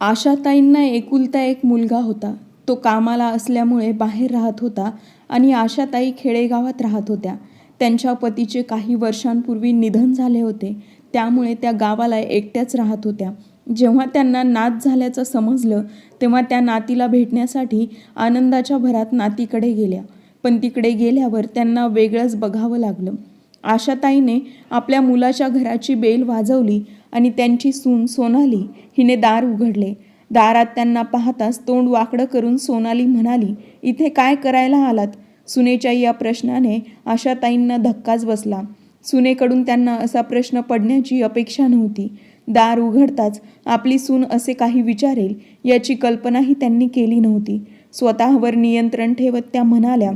आशाताईंना एकुलता एक मुलगा होता. तो कामाला असल्यामुळे बाहेर राहत होता आणि आशाताई खेडेगावात राहत होत्या. त्यांच्या पतीचे काही वर्षांपूर्वी निधन झाले होते. त्यामुळे त्या गावाला एकट्याच राहत होत्या. जेव्हा त्यांना नात झाल्याचं समजलं तेव्हा त्या नातीला भेटण्यासाठी आनंदाच्या भरात नातीकडे गेल्या. पण तिकडे गेल्यावर त्यांना वेगळंच बघावं लागलं. आशाताईने आपल्या मुलाच्या घराची बेल वाजवली आणि त्यांची सून सोनाली हिने दार उघडले. दारात त्यांना पाहताच तोंड वाकडं करून सोनाली म्हणाली इथे काय करायला आलात? सुनेच्या या प्रश्नाने आशाताईंना धक्काच बसला. सुनेकडून त्यांना असा प्रश्न पडण्याची अपेक्षा नव्हती. दार उघडताच आपली सून असे काही विचारेल याची कल्पनाही त्यांनी केली नव्हती. स्वतःवर नियंत्रण ठेवत त्या म्हणाल्या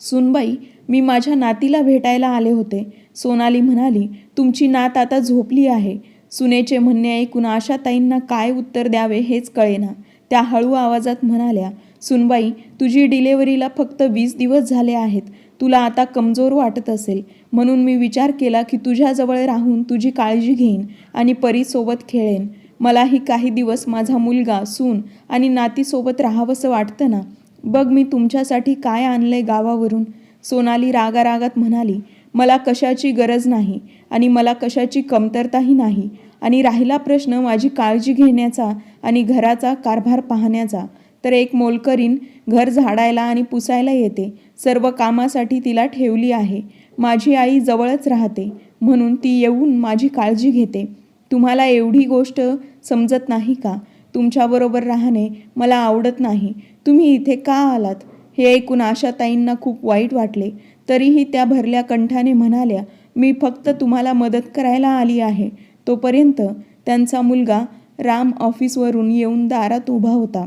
सुनबाई मी माझ्या नातीला भेटायला आले होते. सोनाली म्हणाली तुमची नात आता झोपली आहे. सुनेचे म्हणणे ऐकून आशाताईंना काय उत्तर द्यावे हेच कळेना. त्या हळू आवाजात म्हणाल्या सुनबाई तुझी डिलेवरीला फक्त वीस दिवस झाले आहेत. तुला आता कमजोर वाटत असेल. म्हणून मी विचार केला की तुझ्याजवळ राहून तुझी काळजी घेईन आणि परीसोबत खेळेन. मलाही काही दिवस माझा मुलगा सून आणि नातीसोबत राहावंसं वाटतं ना. बघ मी तुमच्यासाठी काय आणलंय गावावरून. सोनाली रागारागात म्हणाली मला कशाची गरज नाही आणि मला कशाची कमतरताही नाही. आणि राहिला प्रश्न माझी काळजी घेण्याचा आणि घराचा कारभार पाहण्याचा. तर एक मोलकरीन घर झाडायला आणि पुसायला येते. सर्व कामासाठी तिला ठेवली आहे. माझी आई जवळच राहते. म्हणून ती येऊन माझी काळजी घेते. तुम्हाला एवढी गोष्ट समजत नाही का? तुमच्याबरोबर राहणे मला आवडत नाही. तुम्ही इथे का आलात? हे ऐकून आशाताईंना खूप वाईट वाटले. तरीही त्या भरल्या कंठाने म्हणाल्या मी फक्त तुम्हाला मदत करायला आली आहे. तोपर्यंत त्यांचा मुलगा राम ऑफिसवरून येऊन दारात उभा होता.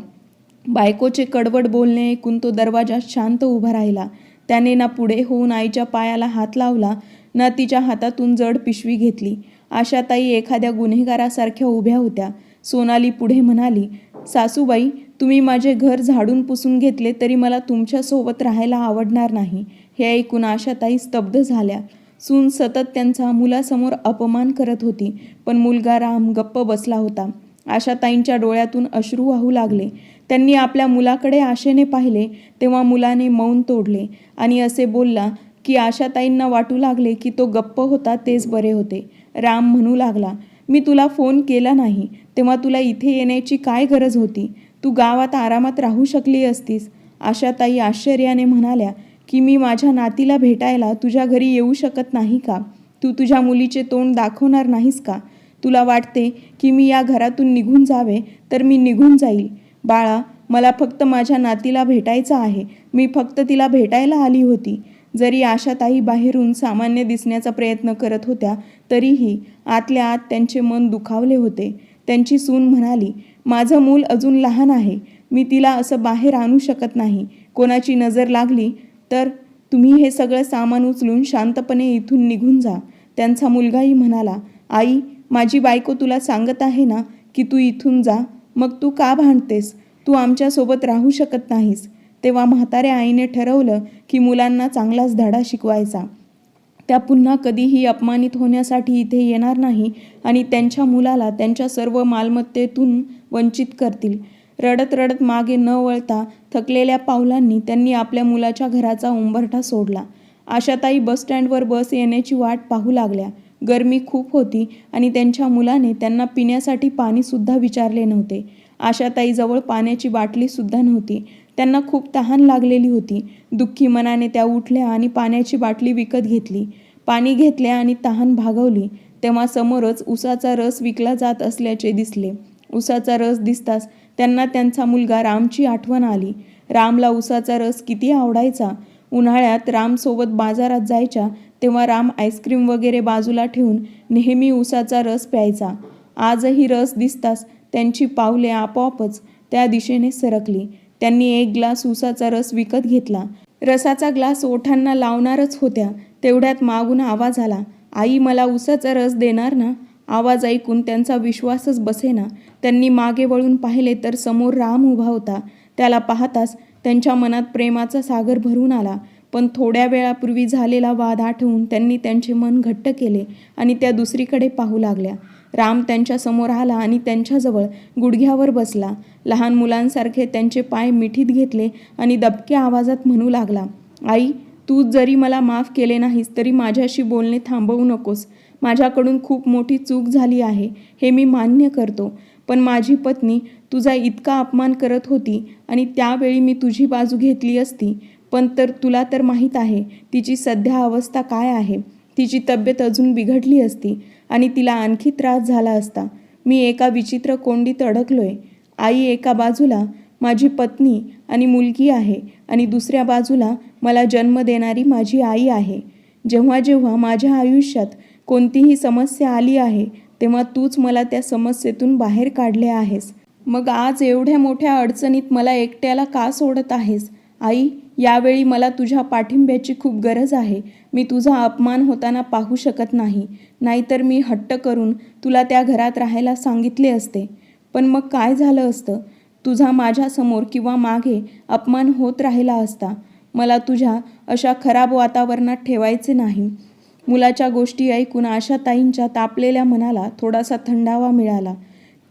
बायकोचे कडवड बोलणे ऐकून तो दरवाजा शांत उभा राहिला. त्याने ना पुढे होऊन आईच्या पायाला हात लावला ना तिच्या हातातून जड पिशवी घेतली. आशाताई एखाद्या गुन्हेगारासारख्या उभ्या होत्या. सोनाली पुढे म्हणाली सासूबाई तुम्ही माझे घर झाडून पुसून घेतले तरी मला तुमच्यासोबत राहायला आवडणार नाही. हे ऐकून आशाताई स्तब्ध झाल्या. सून सतत त्यांचा मुलासमोर अपमान करत होती पण मुलगा राम गप्प बसला होता. आशाताईंच्या डोळ्यातून अश्रू वाहू लागले. त्यांनी आपल्या मुलाकडे आशेने पाहिले तेव्हा मुलाने मौन तोडले आणि असे बोलला की आशाताईंना वाटू लागले की तो गप्प होता तेच बरे होते. राम म्हणू लागला मी तुला फोन केला नाही तेव्हा तुला इथे येण्याची काय गरज होती? तू गावात आरामात राहू शकली असतीस. आशाताई आश्चर्याने म्हणाल्या की मी माझ्या नातीला भेटायला तुझ्या घरी येऊ शकत नाही का? तू तुझ्या मुलीचे तोंड दाखवणार नाहीस का? तुला वाटते की मी या घरातून निघून जावे तर मी निघून जाईल. बाळा मला फक्त माझ्या नातीला भेटायचं आहे. मी फक्त तिला भेटायला आली होती. जरी आशाताई बाहेरून सामान्य दिसण्याचा प्रयत्न करत होत्या तरीही आतल्या आत त्यांचे मन दुखावले होते. त्यांची सून म्हणाली माझं मूल अजून लहान आहे. मी तिला असं बाहेर आणू शकत नाही. कोणाची नजर लागली तर तुम्ही हे सगळं सामान उचलून शांतपणे इथून निघून जा. त्यांचा मुलगाही म्हणाला आई माझी बायको तुला सांगत आहे ना की तू इथून जा. मग तू का भांडतेस? तू आमच्यासोबत राहू शकत नाहीस. तेव्हा म्हाताऱ्या आईने ठरवलं की मुलांना चांगलाच धडा शिकवायचा. त्या पुन्हा कधीही अपमानित होण्यासाठी इथे येणार नाही आणि त्यांच्या मुलाला त्यांच्या सर्व मालमत्तेतून वंचित करतील. रडत रडत मागे न वळता थकलेल्या पावलांनी त्यांनी आपल्या मुलाच्या घराचा उंबरठा सोडला. आशाताई बसस्टँडवर बस येण्याची वाट पाहू लागल्या. गरमी खूप होती आणि त्यांच्या मुलाने त्यांना पिण्यासाठी पाणीसुद्धा विचारले नव्हते. आशाताईजवळ पाण्याची बाटलीसुद्धा नव्हती. त्यांना खूप तहान लागलेली होती. दुःखी मनाने त्या उठल्या आणि पाण्याची बाटली विकत घेतली. पाणी घेतले आणि तहान भागवली. तेव्हा समोरच उसाचा रस विकला जात असल्याचे दिसले. उसाचा रस दिसताच त्यांना त्यांचा मुलगा रामची आठवण आली. रामला उसाचा रस किती आवडायचा. उन्हाळ्यात रामसोबत बाजारात जायच्या तेव्हा राम आईस्क्रीम वगैरे बाजूला ठेवून नेहमी उसाचा रस प्यायचा. आजही रस दिसताच त्यांची पावले आपोआपच त्या दिशेने सरकली. त्यांनी एक ग्लास उसाचा रस विकत घेतला. रसाचा ग्लास ओठांना लावणारच होत्या. तेवढ्यात मागून आवाज आला आई मला उसाचा रस देणार ना? आवाज ऐकून त्यांचा विश्वासच बसेना. त्यांनी मागे वळून पाहिले तर समोर राम उभा होता. त्याला पाहताच त्यांच्या मनात प्रेमाचा सागर भरून आला. पण थोड्या वेळापूर्वी झालेला वाद आठवून त्यांनी त्यांचे मन घट्ट केले आणि त्या दुसरीकडे पाहू लागल्या. राम त्यांच्यासमोर आला आणि त्यांच्याजवळ गुडघ्यावर बसला. लहान मुलांसारखे त्यांचे पाय मिठीत घेतले आणि दबक्या आवाजात म्हणू लागला आई तू जरी मला माफ केले नाहीस तरी माझ्याशी बोलणे थांबवू नकोस. माझ्याकडून खूप मोठी चूक झाली आहे हे मी मान्य करतो. पण माझी पत्नी तुझा इतका अपमान करत होती आणि त्यावेळी मी तुझी बाजू घेतली असती. पण तर तुला तर माहीत आहे तिची सध्या अवस्था काय आहे. तिची तब्येत अजून बिघडली असती आणि तिला आणखी त्रास झाला असता. मी एका विचित्र कोंडीत अडकलोय. आई एका बाजूला माझी पत्नी आणि मुलगी आहे आणि दुसऱ्या बाजूला मला जन्म देणारी माझी आई आहे. जेव्हा जेव्हा माझ्या आयुष्यात कोणतीही समस्या आली आहे तेव्हा तूच मला त्या समस्येतून बाहेर काढले आहेस. मग आज एवढ्या मोठ्या अडचणीत मला एकट्याला का सोडत आहेस? आई यावेळी मला तुझ्या पाठिंब्याची खूप गरज आहे. मी तुझा अपमान होताना पाहू शकत नाही. नाहीतर मी हट्ट करून तुला त्या घरात राहायला सांगितले असते. पण मग काय झालं असतं? तुझा माझ्यासमोर किंवा मागे अपमान होत राहिला असता. मला तुझ्या अशा खराब वातावरणात ठेवायचे नाही. मुलाच्या गोष्टी ऐकून आशाताईंच्या तापलेल्या मनाला थोडासा थंडावा मिळाला.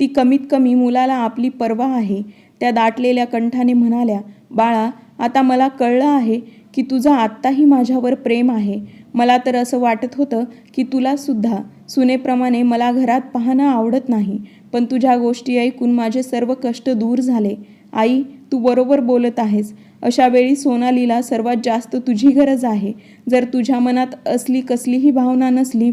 ती कमीत कमी मुलाला आपली पर्वा आहे त्या दाटलेल्या कंठाने म्हणाल्या बाळा आता मला कळलं आहे की तुझं आत्ताही माझ्यावर प्रेम आहे. मला तर असं वाटत होतं की तुलासुद्धा सुनेप्रमाणे मला घरात पाहणं आवडत नाही पण तुझ्या गोष्टी ऐकून माझे सर्व कष्ट दूर झाले. आई तू बरोबर बोलत आहेस. अशावेळी सोनालीला सर्वात जास्त तुझी गरज आहे. जर तुझ्या मनात असली कसलीही भावना नसली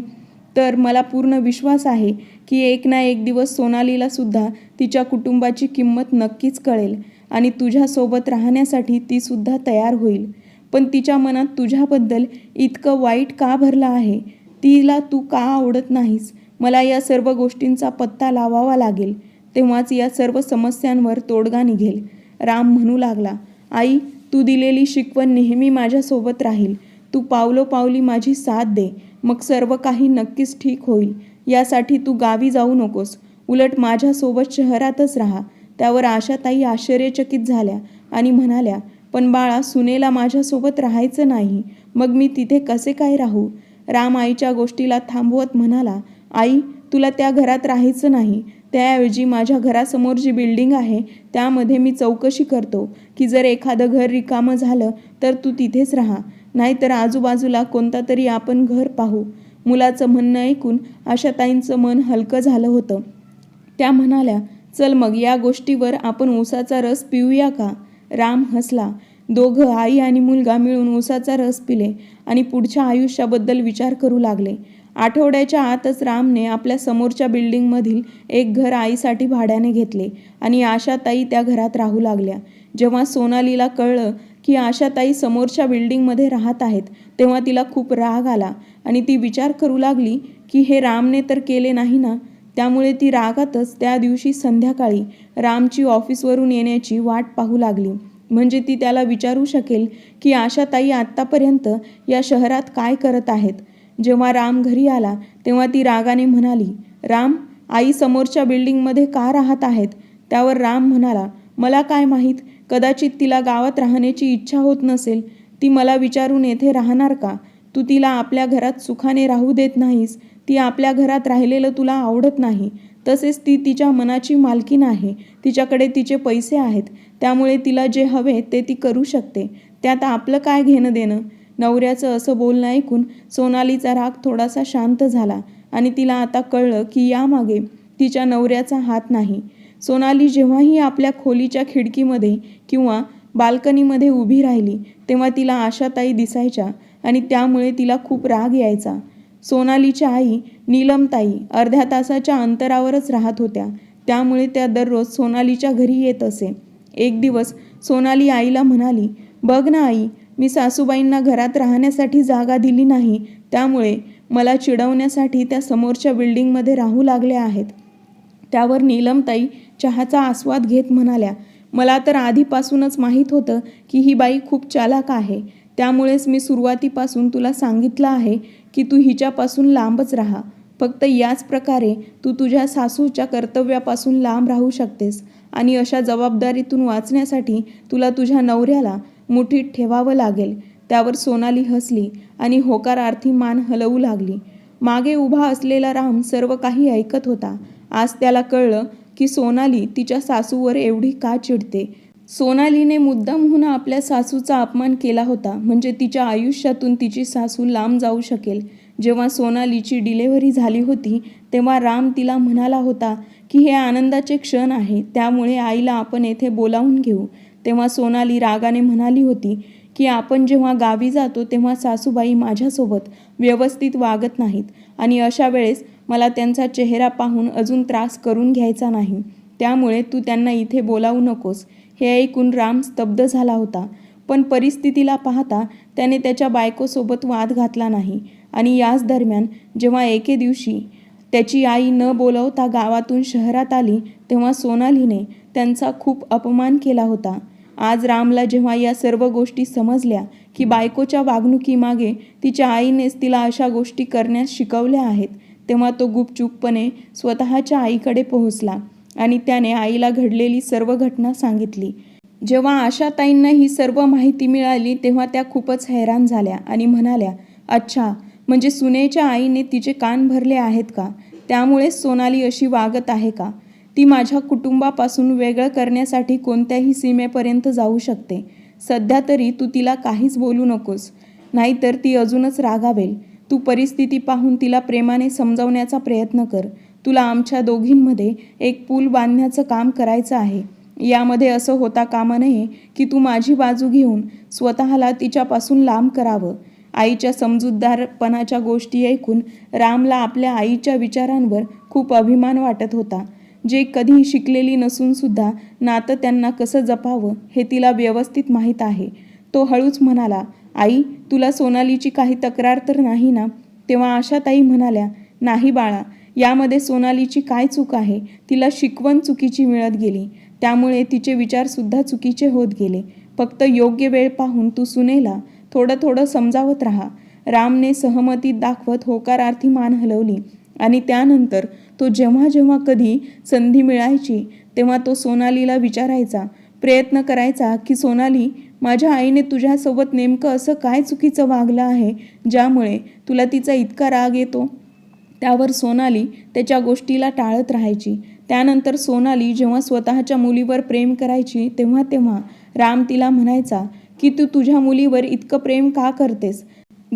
तर मला पूर्ण विश्वास आहे की एक ना एक दिवस सोनालीला सुद्धा तिच्या कुटुंबाची किंमत नक्कीच कळेल आणि तुझ्यासोबत राहण्यासाठी ती सुद्धा तयार होईल. पण तिच्या मनात तुझ्याबद्दल इतकं वाईट का भरलं आहे? तिला तू का आवडत नाहीस? मला या सर्व गोष्टींचा पत्ता लावावा लागेल. तेव्हाच या सर्व समस्यांवर तोडगा निघेल. राम म्हणू लागला आई तू दिलेली शिकवण नेहमी माझ्यासोबत राहील. तू पावलोपावली माझी साथ दे. मग सर्व काही नक्कीच ठीक होईल. यासाठी तू गावी जाऊ नकोस. उलट माझ्यासोबत शहरातच राहा. त्यावर आशाताई आश्चर्यचकित झाल्या आणि म्हणाल्या पण बाळा सुनेला माझ्यासोबत राहायचं नाही. मग मी तिथे कसे काय राहू? राम आईच्या गोष्टीला थांबवत म्हणाला आई तुला त्या घरात राहायचं नाही. त्याऐवजी माझ्या घरासमोर जी बिल्डिंग आहे त्यामध्ये मी चौकशी करतो की जर एखादं घर रिकामं झालं तर तू तिथेच राहा. नाहीतर आजूबाजूला कोणता तरी आपण घर पाहू. मुलाचं म्हणणं ऐकून आशाताईंचं मन हलकं झालं होतं. त्या म्हणाल्या चल मग या गोष्टीवर आपण ऊसाचा रस पिऊया का? राम हसला. दोघं आई आणि मुलगा मिळून ऊसाचा रस पिले आणि पुढच्या आयुष्याबद्दल विचार करू लागले. आठवड्याच्या आतच रामने आपल्या समोरच्या बिल्डिंगमधील एक घर आईसाठी भाड्याने घेतले आणि आशाताई त्या घरात राहू लागल्या. जेव्हा सोनालीला कळलं की आशाताई समोरच्या बिल्डिंगमध्ये राहत आहेत तेव्हा तिला खूप राग आला आणि ती विचार करू लागली की हे रामने तर केले नाही ना? त्यामुळे ती रागातच त्या दिवशी संध्याकाळी रामची ऑफिसवरून येण्याची वाट पाहू लागली. म्हणजे ती त्याला विचारू शकेल की आशाताई आत्तापर्यंत या शहरात काय करत आहेत? जेव्हा राम घरी आला तेव्हा ती रागाने म्हणाली राम आई समोरच्या बिल्डिंगमध्ये का राहत आहेत? त्यावर राम म्हणाला मला काय माहीत? कदाचित तिला गावात राहण्याची इच्छा होत नसेल. ती मला विचारून येथे राहणार का? तू तिला आपल्या घरात सुखाने राहू देत नाहीस. ती आपल्या घरात राहिलेलं तुला आवडत नाही. तसेच ती तिच्या मनाची मालकीण आहे. तिच्याकडे तिचे पैसे आहेत. त्यामुळे तिला जे हवे ते ती करू शकते. त्यात आपलं काय घेणं देणं नवऱ्याचं असं बोलणं ऐकून सोनालीचा राग थोडासा शांत झाला आणि तिला आता कळलं की यामागे तिच्या नवऱ्याचा हात नाही. सोनाली जेव्हाही आपल्या खोलीच्या खिडकीमध्ये किंवा बाल्कनीमध्ये उभी राहिली तेव्हा तिला आशाताई दिसायच्या आणि त्यामुळे तिला खूप राग यायचा. सोनालीच्या आई नीलमताई अर्ध्या तासाच्या अंतरावरच राहत होत्या. त्यामुळे त्या दररोज सोनालीच्या घरी येत असे. एक दिवस सोनाली आईला म्हणाली बघ ना आई मी सासूबाईंना घरात राहण्यासाठी जागा दिली नाही त्यामुळे मला चिडवण्यासाठी त्या समोरच्या बिल्डिंगमध्ये राहू लागल्या आहेत. त्यावर नीलमताई चहाचा आस्वाद घेत म्हणाल्या मला तर आधीपासूनच माहीत होतं की ही बाई खूप चालाक आहे. त्यामुळेच मी सुरुवातीपासून तुला सांगितलं आहे की तू हिच्यापासून लांबच राहा. फक्त याच प्रकारे तू तुझ्या सासूच्या कर्तव्यापासून लांब राहू शकतेस आणि अशा जबाबदारीतून वाचण्यासाठी तुला तुझ्या नवऱ्याला मुठीत ठेवावं लागेल. त्यावर सोनाली हसली आणि होकारार्थी मान हलवू लागली. मागे उभा असलेला राम सर्व काही ऐकत होता. आज त्याला कळलं की सोनाली तिच्या सासूवर एवढी का चिडते? सोनालीने मुद्दामहून आपल्या सासूचा अपमान केला होता. म्हणजे तिच्या आयुष्यातून तिची सासू लांब जाऊ शकेल. जेव्हा सोनालीची डिलेव्हरी झाली होती तेव्हा राम तिला म्हणाला होता की हे आनंदाचे क्षण आहे. त्यामुळे आईला आपण येथे बोलावून घेऊ. तेव्हा सोनाली रागाने म्हणाली होती की आपण जेव्हा गावी जातो तेव्हा सासूबाई माझ्यासोबत व्यवस्थित वागत नाहीत आणि अशा वेळेस मला त्यांचा चेहरा पाहून अजून त्रास करून घ्यायचा नाही. त्यामुळे तू त्यांना इथे बोलावू नकोस. हे ऐकून राम स्तब्ध झाला होता. पण परिस्थितीला पाहता त्याने त्याच्या बायकोसोबत वाद घातला नाही आणि याच दरम्यान जेव्हा एके दिवशी त्याची आई न बोलवता गावातून शहरात आली तेव्हा सोनालीने त्यांचा खूप अपमान केला होता. आज रामला जेव्हा या सर्व गोष्टी समजल्या की बायकोच्या वागणुकीमागे तिच्या आईनेच तिला अशा गोष्टी करण्यास शिकवल्या आहेत तेव्हा तो गुपचूपपणे स्वतःच्या आईकडे पोहोचला आणि त्याने आईला घडलेली सर्व घटना सांगितली. जेव्हा आशाताईंना ही सर्व माहिती मिळाली तेव्हा त्या खूपच हैराण झाल्या आणि म्हणाल्या अच्छा म्हणजे सुनेच्या आईने तिचे कान भरले आहेत का? त्यामुळेच सोनाली अशी वागत आहे का? ती माझ्या कुटुंबापासून वेगळं करण्यासाठी कोणत्याही सीमेपर्यंत जाऊ शकते. सध्या तरी तू तिला काहीच बोलू नकोस. नाहीतर ती अजूनच रागावेल. तू परिस्थिती पाहून तिला प्रेमाने समजावण्याचा प्रयत्न कर. तुला आमच्या दोघींमध्ये एक पूल बांधण्याचं काम करायचं आहे. यामध्ये असं होता कामा नये की तू माझी बाजू घेऊन स्वतःला तिच्यापासून लांब करावं. आईच्या समजूतदारपणाच्या गोष्टी ऐकून रामला आपल्या आईच्या विचारांवर खूप अभिमान वाटत होता. जे कधी शिकलेली नसून सुद्धा नातं त्यांना कसं जपावं हे तिला व्यवस्थित माहीत आहे. तो हळूच म्हणाला आई तुला सोनालीची काही तक्रार तर नाही ना? तेव्हा आशाताई म्हणाल्या नाही बाळा यामध्ये सोनालीची काय चूक आहे? तिला शिकवण चुकीची मिळत गेली. त्यामुळे तिचे विचारसुद्धा चुकीचे होत गेले. फक्त योग्य वेळ पाहून तू सुनेला थोडं थोडं समजावत राहा. रामने सहमती दाखवत होकारार्थी मान हलवली आणि त्यानंतर तो जेव्हा जेव्हा कधी संधी मिळायची तेव्हा तो सोनालीला विचारायचा प्रयत्न करायचा की सोनाली माझ्या आईने तुझ्यासोबत नेमकं असं काय चुकीचं वागलं आहे ज्यामुळे तुला तिचा इतका राग येतो? त्यावर सोनाली त्याच्या गोष्टीला टाळत राहायची. त्यानंतर सोनाली जेव्हा स्वतःच्या मुलीवर प्रेम करायची तेव्हा तेव्हा राम तिला म्हणायचा की तू तुझ्या मुलीवर इतकं प्रेम का करतेस?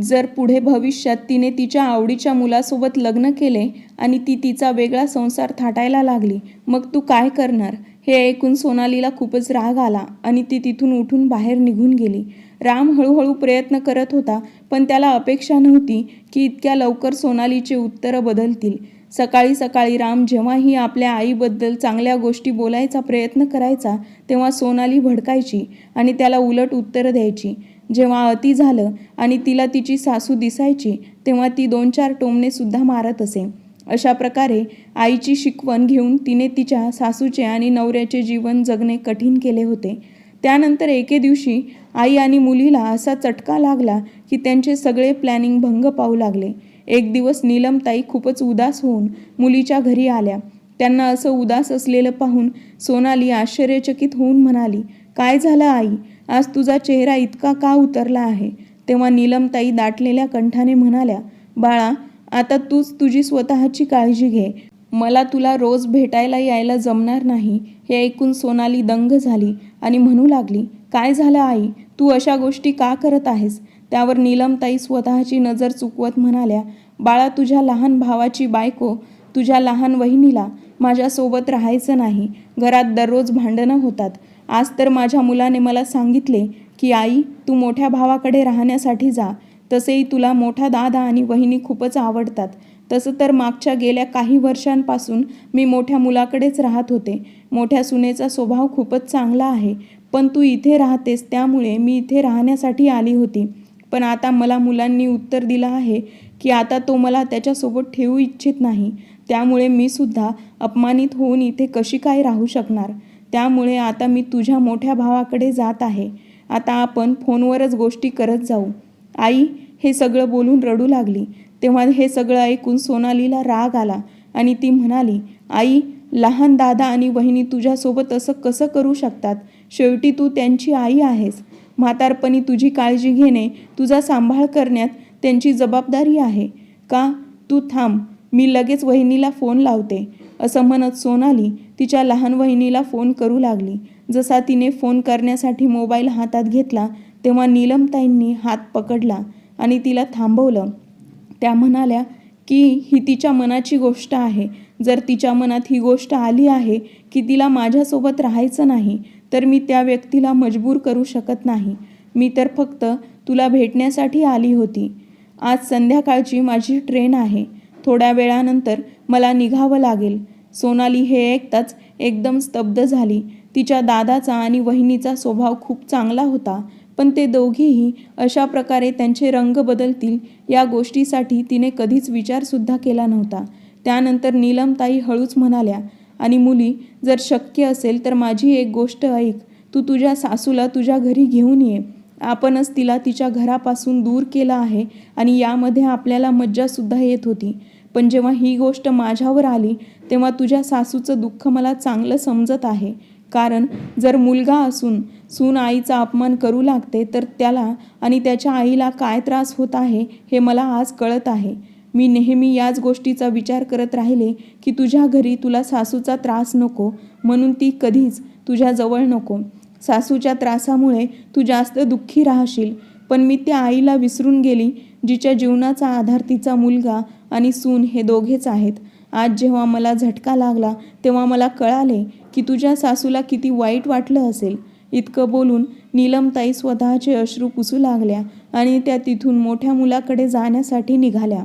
जर पुढे भविष्यात तिने तिच्या आवडीच्या मुलासोबत लग्न केले आणि ती तिचा वेगळा संसार थाटायला लागली मग तू काय करणार? हे ऐकून सोनालीला खूपच राग आला आणि ती तिथून उठून बाहेर निघून गेली. राम हळूहळू प्रयत्न करत होता पण त्याला अपेक्षा नव्हती की इतक्या लवकर सोनालीचे उत्तरं बदलतील. सकाळी सकाळी राम जेव्हाही आपल्या आईबद्दल चांगल्या गोष्टी बोलायचा प्रयत्न करायचा तेव्हा सोनाली भडकायची आणि त्याला उलट उत्तरं द्यायची. जेव्हा अति झालं आणि तिला तिची सासू दिसायची तेव्हा ती दोन चार टोमणेसुद्धा मारत असे. अशा प्रकारे आईची शिकवण घेऊन तिने तिच्या सासूचे आणि नवऱ्याचे जीवन जगणे कठीण केले होते. त्यानंतर एके दिवशी आई आणि मुलीला असा चटका लागला की त्यांचे सगळे प्लॅनिंग भंग पाहू लागले. एक दिवस नीलमताई खूपच उदास होऊन मुलीच्या घरी आल्या. त्यांना असं उदास असलेलं पाहून सोनाली आश्चर्यचकित होऊन म्हणाली काय झालं आई? आज तुझा चेहरा इतका का उतरला आहे? तेव्हा नीलमताई दाटलेल्या कंठाने म्हणाल्या बाळा आता तूच तुझी स्वतःची काळजी घे. मला तुला रोज भेटायला यायला जमणार नाही. हे ऐकून सोनाली दंग झाली आणि म्हणू लागली काय झालं आई? तू अशा गोष्टी का करत आहेस? त्यावर नीलमताई स्वतःची नजर चुकवत म्हणाल्या बाळा तुझ्या लहान भावाची बायको तुझ्या लहान वहिनीला माझ्यासोबत राहायचं नाही. घरात दररोज भांडणं होतात. आज तर माझ्या मुलाने मला सांगितले की आई तू मोठ्या भावाकडे राहण्यासाठी जा. तसेही तुला मोठा दादा आणि वहिनी खूपच आवडतात. तसं तर मागच्या गेल्या काही वर्षांपासून मी मोठ्या मुलाकडेच राहत होते. मोठ्या सुनेचा स्वभाव खूपच चांगला आहे. पण तू इथे राहतेस त्यामुळे मी इथे राहण्यासाठी आली होती. पण आता मला मुलांनी उत्तर दिलं आहे की आता तो मला त्याच्यासोबत ठेवू इच्छित नाही. त्यामुळे मी सुद्धा अपमानित होऊन इथे कशी काय राहू शकणार? त्यामुळे आता मी तुझ्या मोठ्या भावाकडे जात आहे. आता आपण फोनवरच गोष्टी करत जाऊ. आई हे सगळं बोलून रडू लागली. तेव्हा हे सगळं ऐकून सोनालीला राग आला आणि ती म्हणाली आई लहान दादा आणि वहिनी तुझ्यासोबत असं कसं करू शकतात? शेवटी तू त्यांची आई आहेस. म्हातारपणी तुझी काळजी घेणे तुझा सांभाळ करण्यात त्यांची जबाबदारी आहे. का? तू थांब मी लगेच वहिनीला फोन लावते. असं म्हणत सोनाली तिच्या लहान वहिनीला फोन करू लागली. जसा तिने फोन करण्यासाठी मोबाईल हातात घेतला तेव्हा नीलमताईंनी हात पकडला आणि तिला थांबवलं. त्या म्हणाल्या की ही तिच्या मनाची गोष्ट आहे. जर तिच्या मनात ही गोष्ट आली आहे की तिला माझ्यासोबत राहायचं नाही तर मी त्या व्यक्तीला मजबूर करू शकत नाही. मी तर फक्त तुला भेटण्यासाठी आली होती. आज संध्याकाळची माझी ट्रेन आहे. थोड्या वेळानंतर मला निघावं लागेल. सोनाली हे ऐकताच एकदम स्तब्ध झाली. तिच्या दादाचा आणि वहिनीचा स्वभाव खूप चांगला होता पण ते दोघेही अशा प्रकारे त्यांचे रंग बदलतील या गोष्टीसाठी तिने कधीच विचारसुद्धा केला नव्हता. त्यानंतर नीलमताई हळूच म्हणाल्या आणि मुली जर शक्य असेल तर माझी एक गोष्ट ऐक. तू तुझ्या सासूला तुझ्या घरी घेऊन ये. आपणच तिला तिच्या घरापासून दूर केलं आहे आणि यामध्ये आपल्याला मज्जासुद्धा येत होती. पण जेव्हा ही गोष्ट माझ्यावर आली तेव्हा तुझ्या सासूचं दुःख मला चांगलं समजत आहे. कारण जर मुलगा असून सून आईचा अपमान करू लागते तर त्याला आणि त्याच्या आईला काय त्रास होत आहे हे मला आज कळत आहे. मी नेहमी याच गोष्टीचा विचार करत राहिले की तुझ्या घरी तुला सासूचा त्रास नको म्हणून ती कधीच तुझ्याजवळ नको. सासूच्या त्रासामुळे तू जास्त दुःखी राहशील पण मी त्या आईला विसरून गेली जिच्या जीवनाचा आधार तिचा मुलगा आणि सून हे दोघेच आहेत. आज जेव्हा मला झटका लागला तेव्हा मला कळाले की तुझ्या सासूला किती वाईट वाटलं असेल. इतकं बोलून नीलमताई स्वतःचे अश्रू पुसू लागल्या आणि त्या तिथून मोठ्या मुलाकडे जाण्यासाठी निघाल्या.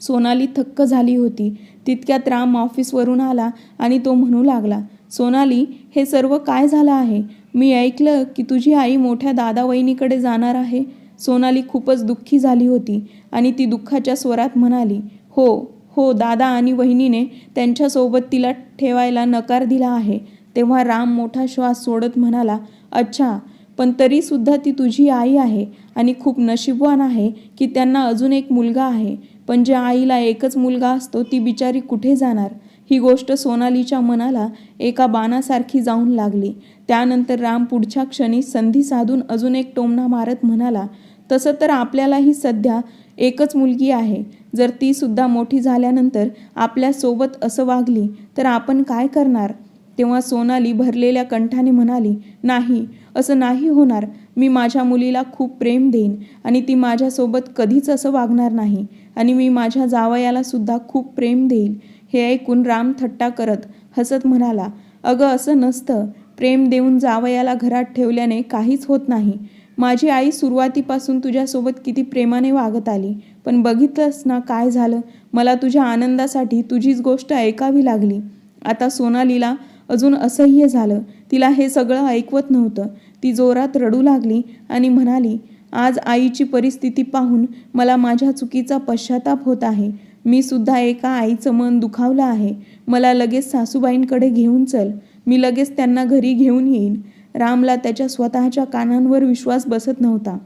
सोनाली थक्क झाली होती. तितक्यात राम ऑफिसवरून आला आणि तो म्हणू लागला सोनाली हे सर्व काय झालं आहे? मी ऐकलं की तुझी आई मोठ्या दादा वहिनीकडे जाणार आहे. सोनाली खूपच दुःखी झाली होती आणि ती दुःखाच्या स्वरात म्हणाली हो हो दादा आणि वहिनीने त्यांच्यासोबत तिला ठेवायला नकार दिला आहे. तेव्हा राम मोठा श्वास सोडत म्हणाला अच्छा पण तरीसुद्धा ती तुझी आई आहे आणि खूप नशीबवान आहे की त्यांना अजून एक मुलगा आहे. पण ज्या आईला एकच मुलगा असतो ती बिचारी कुठे जाणार? ही गोष्ट सोनालीच्या मनाला एका बाणासारखी जाऊन लागली. त्यानंतर राम पुढच्या क्षणी संधी साधून अजून एक टोमणा मारत म्हणाला तसं तर आपल्यालाही सध्या एकच मुलगी आहे. जर ती सुद्धा मोठी झाल्यानंतर आपल्यासोबत असं वागली तर आपण काय करणार? तेव्हा सोनाली भरलेल्या कंठाने म्हणाली नाही असं नाही होणार. मी माझ्या मुलीला खूप प्रेम देईन आणि ती माझ्यासोबत कधीच असं वागणार नाही आणि मी माझ्या जावयाला सुद्धा खूप प्रेम देईल. हे ऐकून राम थट्टा करत हसत म्हणाला अगं असं नसतं. प्रेम देऊन जावयाला घरात ठेवल्याने काहीच होत नाही. माझी आई सुरुवातीपासून तुझ्यासोबत किती प्रेमाने वागत आली पण बघितलंस ना काय झालं? मला तुझ्या आनंदासाठी तुझीच गोष्ट ऐकावी लागली. आता सोनालीला अजून असह्य झालं. तिला हे सगळं ऐकवत नव्हतं. ती जोरात रडू लागली आणि म्हणाली आज आईची परिस्थिती पाहून मला माझ्या चुकीचा पश्चाताप होत आहे. मी सुद्धा एका आईचं मन दुखावलं आहे. मला लगेच सासूबाईंकडे घेऊन चल. मी लगेच त्यांना घरी घेऊन येईन. रामला त्याच्या स्वतःच्या कानांवर विश्वास बसत नव्हता.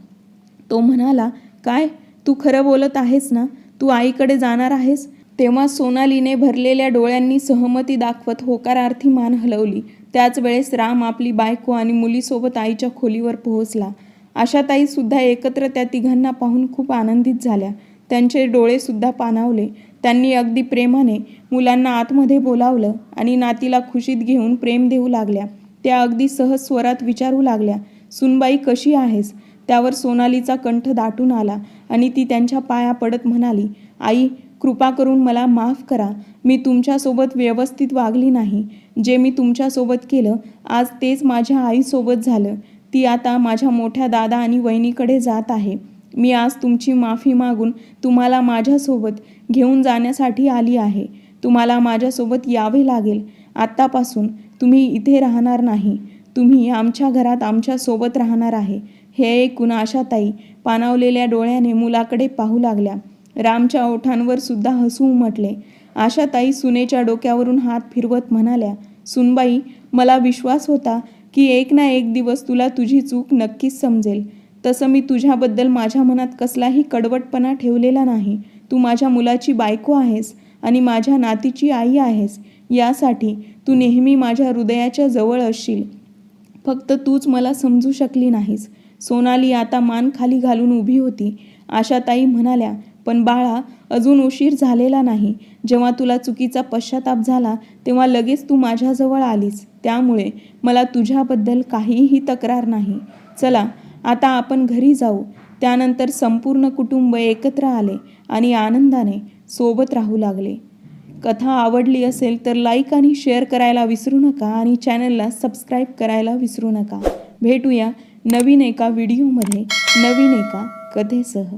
तो म्हणाला काय? तू खरं बोलत आहेस ना? तू आईकडे जाणार आहेस? तेव्हा सोनालीने भरलेल्या डोळ्यांनी सहमती दाखवत होकारार्थी मान हलवली. त्याच वेळेस राम आपली बायको आणि मुलीसोबत आईच्या खोलीवर पोहोचला. आशाताईसुद्धा एकत्र त्या तिघांना पाहून खूप आनंदित झाल्या. त्यांचे डोळेसुद्धा पाणावले. त्यांनी अगदी प्रेमाने मुलांना आतमध्ये बोलावलं आणि नातीला खुशीत घेऊन प्रेम देऊ लागल्या. त्या अगदी सहज स्वरात विचारू लागल्या सुनबाई कशी आहेस? त्यावर सोनालीचा कंठ दाटून आला आणि ती त्यांच्या पाया पडत म्हणाली आई कृपा करून मला माफ करा. मी तुमच्यासोबत व्यवस्थित वागली नाही. जे मी तुमच्यासोबत केलं आज तेच माझ्या आईसोबत झालं. ती आता माझ्या मोठ्या दादा आणि वहिनीकडे जात आहे. मी आज तुमची माफी मागून तुम्हाला माझ्यासोबत घेऊन जाण्यासाठी आली आहे. तुम्हाला माझ्यासोबत यावे लागेल. आत्तापासून तुम्ही इथे राहणार नाही. तुम्ही आमच्या घरात आमच्यासोबत राहणार आहे. हे ऐकून आशाताई पाणावलेल्या डोळ्याने मुलाकडे पाहू लागल्या. रामच्या ओठांवर सुद्धा हसू उमटले आशाताई सुनेच्या डोक्यावरून हात फिरवत म्हणाल्या सुनबाई मला विश्वास होता की एक ना एक दिवस तुला तुझी चूक नक्कीच समजेल. तसं मी तुझ्याबद्दल माझ्या मनात कसलाही कडवटपणा ठेवलेला नाही. तू माझ्या मुलाची बायको आहेस आणि माझ्या नातीची आई आहेस. यासाठी तू नेहमी माझ्या हृदयाच्या जवळ असशील. फक्त तूच मला समजू शकली नाहीस. सोनाली आता मान खाली घालून उभी होती. आशाताई म्हणाल्या पण बाळा अजून उशीर झालेला नाही. जेव्हा तुला चुकीचा पश्चाताप झाला तेव्हा लगेच तू माझ्याजवळ आलीस. त्यामुळे मला तुझ्याबद्दल काहीही तक्रार नाही. चला आता आपण घरी जाऊ. त्यानंतर संपूर्ण कुटुंब एकत्र आले आणि आनंदाने सोबत राहू लागले. कथा आवडली असेल तर लाईक आणि शेअर करायला विसरू नका आणि चॅनलला सबस्क्राईब करायला विसरू नका. भेटूया नवीन एका व्हिडिओमध्ये नवीन एका कथेसह.